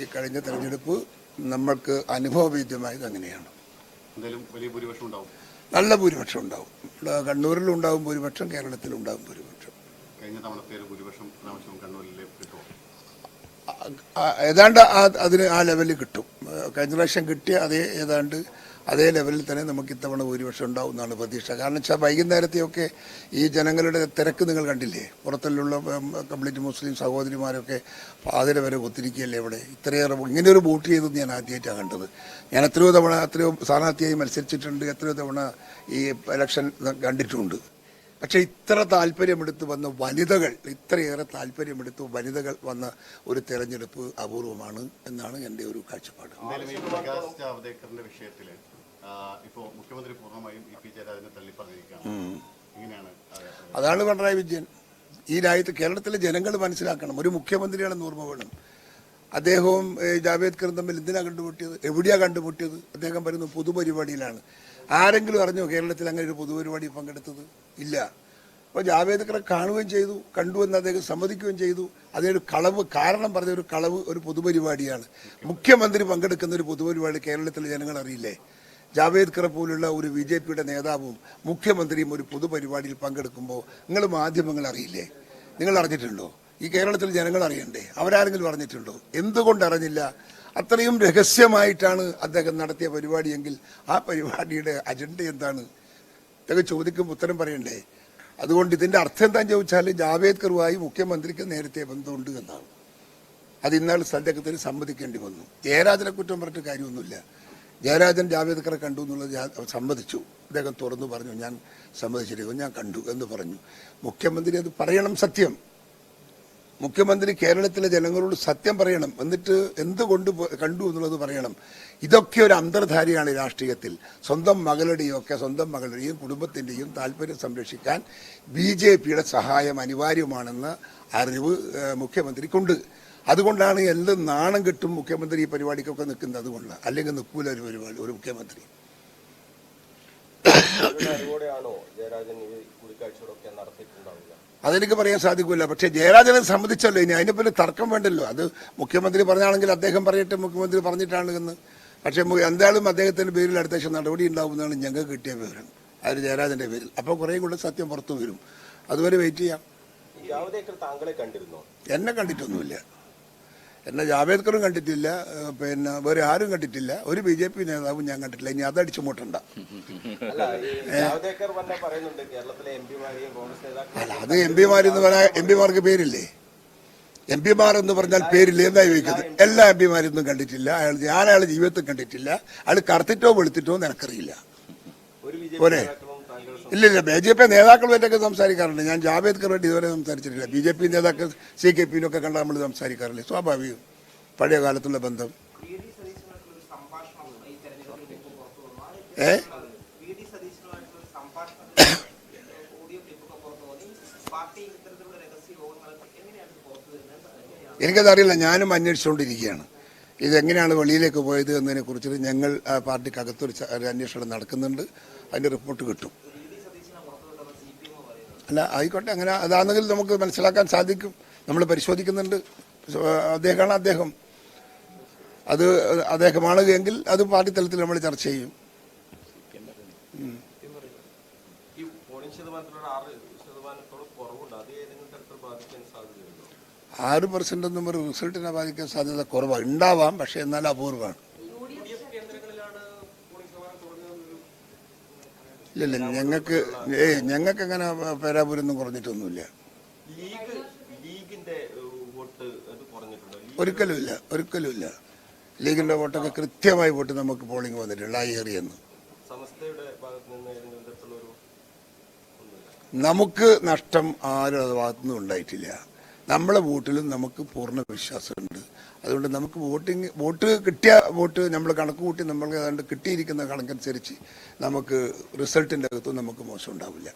ഈ കഴിഞ്ഞ തെരഞ്ഞെടുപ്പ് നമ്മൾക്ക് അനുഭവവേദ്യമായത് അങ്ങനെയാണ്. നല്ല ഭൂരിപക്ഷം ഉണ്ടാവും. ഇവിടെ കണ്ണൂരിലും ഉണ്ടാവും ഭൂരിപക്ഷം കേരളത്തിലും ഉണ്ടാവും ഭൂരിപക്ഷം. കഴിഞ്ഞ തവണത്തെ ഭൂരിപക്ഷം കണ്ണൂരിലെ കിട്ടുമോ? ഏതാണ്ട് അതിന് ആ ലെവലിൽ കിട്ടും. കഴിഞ്ഞ പ്രാവശ്യം കിട്ടിയ അതേ ഏതാണ്ട് അതേ ലെവലിൽ തന്നെ നമുക്ക് ഇത്തവണ ഭൂരിപക്ഷം ഉണ്ടാവും എന്നാണ് പ്രതീക്ഷ. കാരണം വെച്ചാൽ വൈകുന്നേരത്തെയൊക്കെ ഈ ജനങ്ങളുടെ തിരക്ക് നിങ്ങൾ കണ്ടില്ലേ? പുറത്തുള്ള കംപ്ലീറ്റ് മുസ്ലിം സഹോദരിമാരൊക്കെ പാതിര വരെ ഒത്തിരിക്കുകയല്ലേ ഇവിടെ? ഇത്രയേറെ ഇങ്ങനെ ഒരു വോട്ട് ചെയ്തത് ഞാൻ ആദ്യമായിട്ടാണ് കണ്ടത്. ഞാൻ എത്രയോ തവണ എത്രയോ സ്ഥാനാർത്ഥിയായി മത്സരിച്ചിട്ടുണ്ട് എത്രയോ തവണ ഈ ഇലക്ഷൻ കണ്ടിട്ടുമുണ്ട് പക്ഷേ ഇത്ര താല്പര്യമെടുത്ത് വന്ന വനിതകൾ ഇത്രയേറെ താല്പര്യമെടുത്ത് വനിതകൾ വന്ന ഒരു തെരഞ്ഞെടുപ്പ് അപൂർവമാണ് എന്നാണ് എന്റെ ഒരു കാഴ്ചപ്പാട്. ജാവ്ദേക്കറിന്റെ വിഷയത്തിൽ ആ, ഇപ്പോ മുഖ്യമന്ത്രി പൂർണമായും ഇ പി ജയരാജനെ തള്ളി പറഞ്ഞിരിക്കുകയാണ് എങ്ങനെയാണ് അതാണ് പിണറായി വിജയൻ. ഈ രാജ്യത്ത് കേരളത്തിലെ ജനങ്ങൾ മനസ്സിലാക്കണം ഒരു മുഖ്യമന്ത്രിയാണെന്ന് ഓർമ്മ വേണം അദ്ദേഹവും ജാവേദ്കറും തമ്മിൽ എന്തിനാണ് കണ്ടുമുട്ടിയത്? എവിടെയാണ് കണ്ടുമുട്ടിയത്? അദ്ദേഹം പറയുന്നു പൊതുപരിപാടിയിലാണ്. ആരെങ്കിലും അറിഞ്ഞോ കേരളത്തിൽ അങ്ങനെ ഒരു പൊതുപരിപാടി പങ്കെടുത്തത്? ഇല്ല. അപ്പോൾ ജാവേദ്കറെ കാണുകയും ചെയ്തു കണ്ടു എന്ന് അദ്ദേഹം സമ്മതിക്കുകയും ചെയ്തു. അതിനൊരു കളവ് കാരണം പറഞ്ഞ ഒരു കളവ് ഒരു പൊതുപരിപാടിയാണ്. മുഖ്യമന്ത്രി പങ്കെടുക്കുന്ന ഒരു പൊതുപരിപാടി കേരളത്തിലെ ജനങ്ങൾ അറിയില്ലേ? ജാവേദ്കറെ പോലുള്ള ഒരു ബി ജെ പിയുടെ നേതാവും മുഖ്യമന്ത്രിയും ഒരു പൊതുപരിപാടിയിൽ പങ്കെടുക്കുമ്പോൾ നിങ്ങൾ മാധ്യമങ്ങൾ അറിയില്ലേ? നിങ്ങൾ അറിഞ്ഞിട്ടുണ്ടോ? ഈ കേരളത്തിൽ ജനങ്ങൾ അറിയണ്ടേ? അവരാരെങ്കിലും അറിഞ്ഞിട്ടുണ്ടോ? എന്തുകൊണ്ട് അറിഞ്ഞില്ല? അത്രയും രഹസ്യമായിട്ടാണ് അദ്ദേഹം നടത്തിയ പരിപാടിയെങ്കിൽ ആ പരിപാടിയുടെ അജണ്ട എന്താണ്? ഇതൊക്കെ ചോദിക്കുമ്പോൾ ഉത്തരം പറയണ്ടേ? അതുകൊണ്ട് ഇതിന്റെ അർത്ഥം എന്താണെന്ന് ചോദിച്ചാൽ ജാവേദ്കറുമായി മുഖ്യമന്ത്രിക്ക് നേരത്തെ ബന്ധമുണ്ട് എന്നാണ്. അത് ഇന്നാൾ അദ്ദേഹത്തിന് സമ്മതിക്കേണ്ടി വന്നു. ജയരാജനെ കുറ്റം പറഞ്ഞിട്ട് കാര്യമൊന്നുമില്ല. ജയരാജൻ ജാവേദ്കറെ കണ്ടു എന്നുള്ളത് സമ്മതിച്ചു. അദ്ദേഹം തുറന്നു പറഞ്ഞു ഞാൻ സമ്മതിച്ചിരിക്കുന്നു ഞാൻ കണ്ടു എന്ന് പറഞ്ഞു. മുഖ്യമന്ത്രി അത് പറയണം സത്യം. മുഖ്യമന്ത്രി കേരളത്തിലെ ജനങ്ങളോട് സത്യം പറയണം. എന്നിട്ട് എന്തുകൊണ്ട് കൊണ്ട് എന്നുള്ളത് പറയണം. ഇതൊക്കെ ഒരു അന്തർധാരിയാണ് രാഷ്ട്രീയത്തിൽ. സ്വന്തം മകളുടെയും ഒക്കെ സ്വന്തം മകളുടെയും കുടുംബത്തിന്റെയും താല്പര്യം സംരക്ഷിക്കാൻ ബി ജെ പിയുടെ സഹായം അനിവാര്യമാണെന്ന അറിവ് മുഖ്യമന്ത്രിക്കുണ്ട്. അതുകൊണ്ടാണ് എന്ത് നാണം കിട്ടും മുഖ്യമന്ത്രി ഈ പരിപാടിക്കൊക്കെ നിൽക്കുന്നത് അതുകൊണ്ട്. അല്ലെങ്കിൽ നിൽക്കൂല ഒരു പരിപാടി ഒരു മുഖ്യമന്ത്രി. അതെനിക്ക് പറയാൻ സാധിക്കില്ല പക്ഷേ ജയരാജനെ സംബന്ധിച്ചല്ലോ ഇനി അതിനെപ്പറ്റി തർക്കം വേണ്ടല്ലോ? അത് മുഖ്യമന്ത്രി പറഞ്ഞാണെങ്കിൽ അദ്ദേഹം പറയട്ടെ മുഖ്യമന്ത്രി പറഞ്ഞിട്ടാണ് എന്ന്. പക്ഷേ എന്തായാലും അദ്ദേഹത്തിന്റെ പേരിൽ അടുത്ത ശേഷം നടപടി ഉണ്ടാവുമെന്നാണ് ഞങ്ങൾക്ക് കിട്ടിയ വിവരം. അത് ജയരാജന്റെ പേരിൽ. അപ്പോൾ കുറേ കൂടെ സത്യം പുറത്തു വരും. അതുവരെ വെയിറ്റ് ചെയ്യാം. എന്നെ കണ്ടിട്ടൊന്നുമില്ല. എന്നെ ജാവേദ്കറും കണ്ടിട്ടില്ല പിന്നെ വേറെ ആരും കണ്ടിട്ടില്ല. ഒരു ബി ജെ പി നേതാവും ഞാൻ കണ്ടിട്ടില്ല. ഇനി അതടിച്ചു മൂട്ടണ്ട. അല്ല അത് എം പിമാരെന്ന് പറയാൻ എം പിമാർക്ക് പേരില്ലേ? എം പിമാർ എന്ന് പറഞ്ഞാൽ പേരില്ലേ എന്താ ചോദിക്കുന്നത്? എല്ലാ എം പിമാരൊന്നും കണ്ടിട്ടില്ല. അയാൾ ഞാൻ അയാൾ ജീവിതത്തിൽ കണ്ടിട്ടില്ല. അയാൾ കറുത്തിട്ടോ വെളുത്തിട്ടോ നിനക്കറിയില്ല പോരെ? നേതാക്കളും താങ്കൾ ഇല്ല ഇല്ല ബി ജെ പി നേതാക്കളുമായിട്ടൊക്കെ സംസാരിക്കാറുണ്ട്. ഞാൻ ജാവേദ്കറുമായിട്ട് ഇതുവരെ സംസാരിച്ചിട്ടില്ല. ബി ജെ പി നേതാക്കൾ സി കെ പിന്നൊക്കെ കണ്ട നമ്മൾ സംസാരിക്കാറില്ലേ? സ്വാഭാവികം. പഴയ കാലത്തുള്ള ബന്ധം. ഏ? എനിക്കതറിയില്ല. ഞാനും അന്വേഷിച്ചുകൊണ്ടിരിക്കുകയാണ് ഇതെങ്ങനെയാണ് വെളിയിലേക്ക് പോയത് എന്നതിനെ കുറിച്ച് ഞങ്ങൾ പാർട്ടിക്കകത്തൊരു അന്വേഷണം നടക്കുന്നുണ്ട്. അതിന്റെ റിപ്പോർട്ട് കിട്ടും വി ഡി സതീശനെ പുറത്തു വിട്ടത് സി പി എം പറയുന്നത് അല്ല ആയിക്കോട്ടെ അങ്ങനെ അതാണെങ്കിൽ നമുക്ക് മനസ്സിലാക്കാൻ സാധിക്കും. നമ്മൾ പരിശോധിക്കുന്നുണ്ട്. അദ്ദേഹമാണ് അദ്ദേഹം. അത് അദ്ദേഹമാണ് എങ്കിൽ അത് പാർട്ടി തലത്തിൽ നമ്മൾ ചർച്ച ചെയ്യും. ആറ് പെർസെന്റ് ഒന്നും ഒരു റിസൾട്ടിനെ ബാധിക്കാൻ സാധ്യത കുറവാണ് ഉണ്ടാവാം പക്ഷേ എന്നാൽ അപൂർവമാണ്. ഇല്ലില്ല ഞങ്ങൾക്ക് ഏ ഞങ്ങൾക്ക് അങ്ങനെ പേരാപുരൊന്നും കുറഞ്ഞിട്ടൊന്നുമില്ല. ഒരിക്കലും ലീഗ് ഒരിക്കലുമില്ല ഒരിക്കലുമില്ല. ലീഗിന്റെ വോട്ടൊക്കെ കൃത്യമായി വോട്ട് നമുക്ക് പോളിംഗ് വന്നിട്ടുണ്ട് ആ ഏറിയെന്ന് നമുക്ക് നഷ്ടം ആരും അത് ഭാഗത്തുനിന്നും ഉണ്ടായിട്ടില്ല. നമ്മളെ വോട്ടിലും നമുക്ക് പൂർണ വിശ്വാസമുണ്ട്. അതുകൊണ്ട് നമുക്ക് വോട്ടിങ് വോട്ട് കിട്ടിയ വോട്ട് നമ്മൾ കണക്ക് കൂട്ടി നമ്മൾ ഏതാണ്ട് കിട്ടിയിരിക്കുന്ന കണക്കനുസരിച്ച് നമുക്ക് റിസൾട്ടിന്റെ അകത്തും നമുക്ക് മോശം ഉണ്ടാവില്ല.